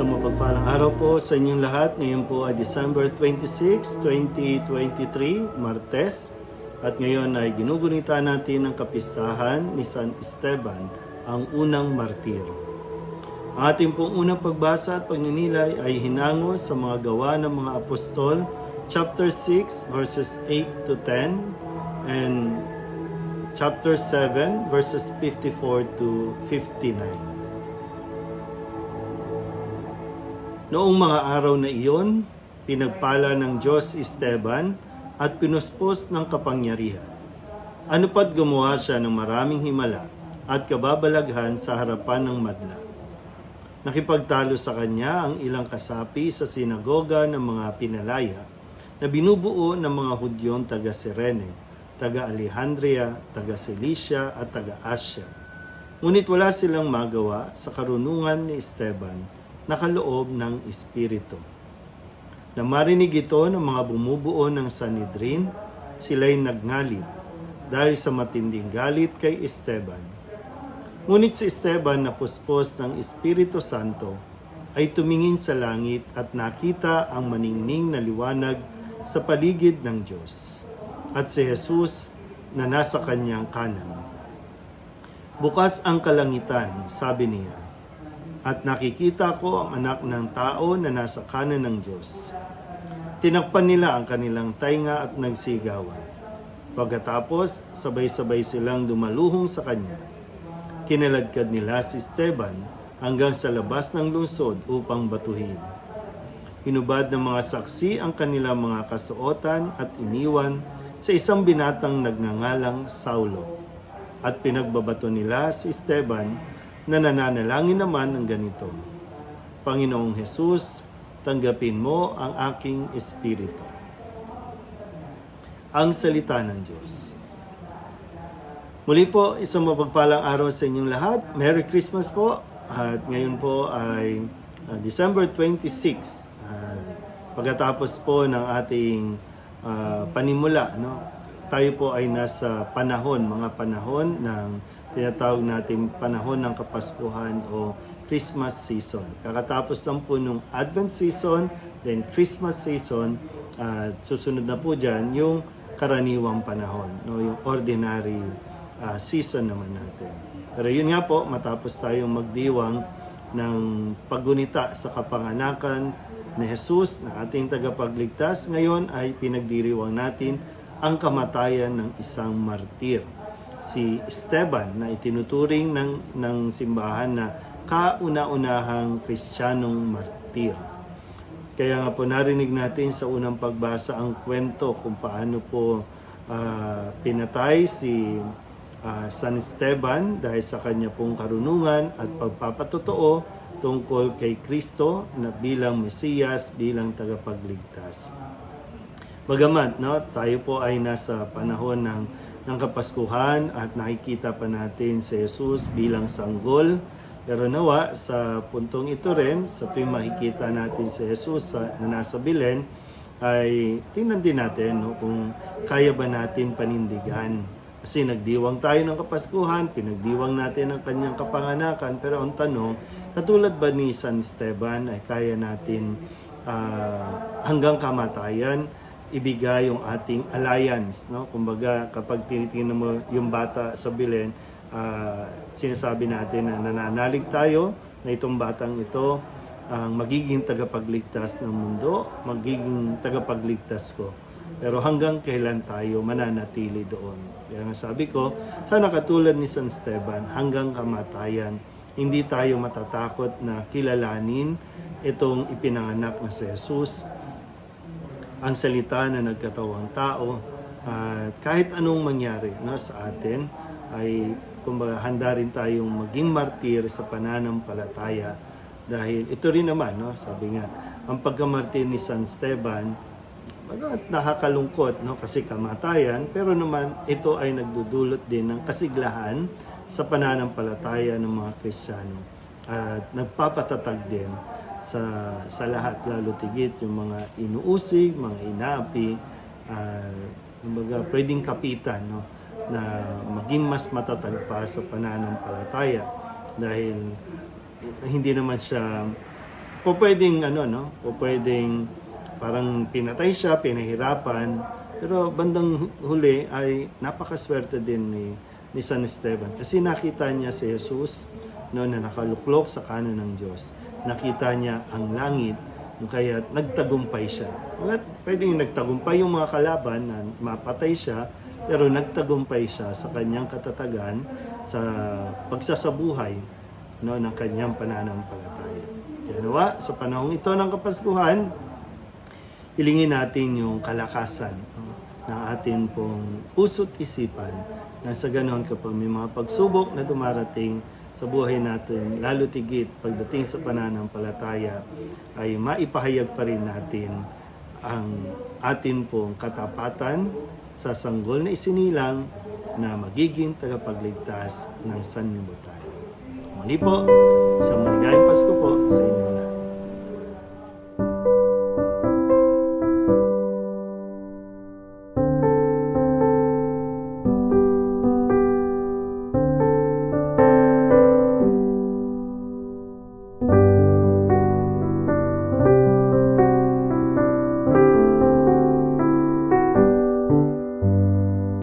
Isang mapagpalang araw po sa inyong lahat. Ngayon po ay December 26, 2023, Martes. At ngayon ay ginugunita natin ang kapisahan ni San Esteban, ang unang martir. Ang ating pong unang pagbasa at pagninilay ay hinango sa mga gawa ng mga apostol, chapter 6, verses 8 to 10, and chapter 7, verses 54 to 59. Noong mga araw na iyon, pinagpala ng Diyos Esteban at pinuspos ng kapangyarihan. Ano pat gumawa siya ng maraming himala at kababalaghan sa harapan ng madla. Nakipagtalo sa kanya ang ilang kasapi sa sinagoga ng mga pinalaya na binubuo ng mga Hudyong taga Sirene, taga Alejandria, taga Cilicia at taga Asia. Ngunit wala silang magawa sa karunungan ni Esteban nakaloob ng Espiritu. Na marinig ito ng mga bumubuo ng Sanidrin, sila'y nagngalit dahil sa matinding galit kay Esteban. Ngunit si Esteban na puspos ng Espiritu Santo ay tumingin sa langit at nakita ang maningning na liwanag sa paligid ng Diyos at si Jesus na nasa kanyang kanan. Bukas ang kalangitan, sabi niya, at nakikita ko ang anak ng tao na nasa kanan ng Diyos. Tinakpan nila ang kanilang tainga at nagsigawan. Pagkatapos, sabay-sabay silang dumaluhong sa kanya. Kinaladkad nila si Esteban hanggang sa labas ng lungsod upang batuhin. Hinubad ng mga saksi ang kanilang mga kasuotan at iniwan sa isang binatang nagngangalang Saulo. At pinagbabato nila si Esteban na nananalangin naman ng ganito. Panginoong Hesus, tanggapin mo ang aking espiritu. Ang salita ng Diyos. Muli po, isang mapagpalang araw sa inyong lahat. Merry Christmas po. At ngayon po ay uh, December 26. Uh, pagkatapos po ng ating uh, panimula, no? tayo po ay nasa panahon, mga panahon ng tinatawag natin panahon ng Kapaskuhan o Christmas season. Kakatapos lang po nung Advent season, then Christmas season, at susunod na po dyan yung karaniwang panahon, no, yung ordinary uh, season naman natin. Pero yun nga po, matapos tayong magdiwang ng paggunita sa kapanganakan ni Jesus na ating tagapagligtas, ngayon ay pinagdiriwang natin ang kamatayan ng isang martir si Esteban na itinuturing ng, ng simbahan na kauna-unahang kristyanong martir. Kaya nga po narinig natin sa unang pagbasa ang kwento kung paano po uh, pinatay si uh, San Esteban dahil sa kanya pong karunungan at pagpapatotoo tungkol kay Kristo na bilang Mesiyas, bilang tagapagligtas. Bagamat no, tayo po ay nasa panahon ng ng Kapaskuhan at nakikita pa natin si Jesus bilang sanggol. Pero nawa, sa puntong ito rin, sa tuwing makikita natin si Jesus sa, na nasa Bilen, ay tingnan din natin no, kung kaya ba natin panindigan. Kasi nagdiwang tayo ng Kapaskuhan, pinagdiwang natin ang kanyang kapanganakan, pero ang tanong, katulad ba ni San Esteban ay kaya natin uh, hanggang kamatayan ibigay yung ating alliance. No? Kumbaga, kapag tinitingnan mo yung bata sa Bilen, uh, sinasabi natin na nananalig tayo na itong batang ito ang magiging tagapagligtas ng mundo, magiging tagapagligtas ko. Pero hanggang kailan tayo mananatili doon? Kaya nga sabi ko, sana katulad ni San Esteban, hanggang kamatayan, hindi tayo matatakot na kilalanin itong ipinanganak na si Jesus ang salita na nagkatawang tao at kahit anong mangyari no, sa atin ay kumbaga handa rin tayong maging martir sa pananampalataya. Dahil ito rin naman no sabi nga ang pagkamartir ni San Esteban bagat nakakalungkot no kasi kamatayan pero naman ito ay nagdudulot din ng kasiglahan sa pananampalataya ng mga Kristiyano. At nagpapatatag din sa sa lahat lalo tigit yung mga inuusig, mga inaapi, uh, kumbaga pwedeng kapitan no na maging mas matatag pa sa pananampalataya. Dahil hindi naman siya po pwedeng ano no, po pwedeng parang pinatay siya, pinahirapan, pero bandang huli ay napakaswerte din ni ni San Esteban. Kasi nakita niya si Jesus no na nakaluklok sa kanan ng Diyos. Nakita niya ang langit kaya nagtagumpay siya. At pwedeng nagtagumpay yung mga kalaban na mapatay siya, pero nagtagumpay siya sa kanyang katatagan sa pagsasabuhay no, ng kanyang pananampalataya. Kaya nawa, sa panahong ito ng Kapaskuhan, hilingin natin yung kalakasan no, ng ating pong puso't isipan na sa ganon kapag may mga pagsubok na dumarating sa buhay natin, lalo tigit pagdating sa pananampalataya, ay maipahayag pa rin natin ang atin pong katapatan sa sanggol na isinilang na magiging tagapagligtas ng sanlibutan. Muli po, isang maligayang Pasko po.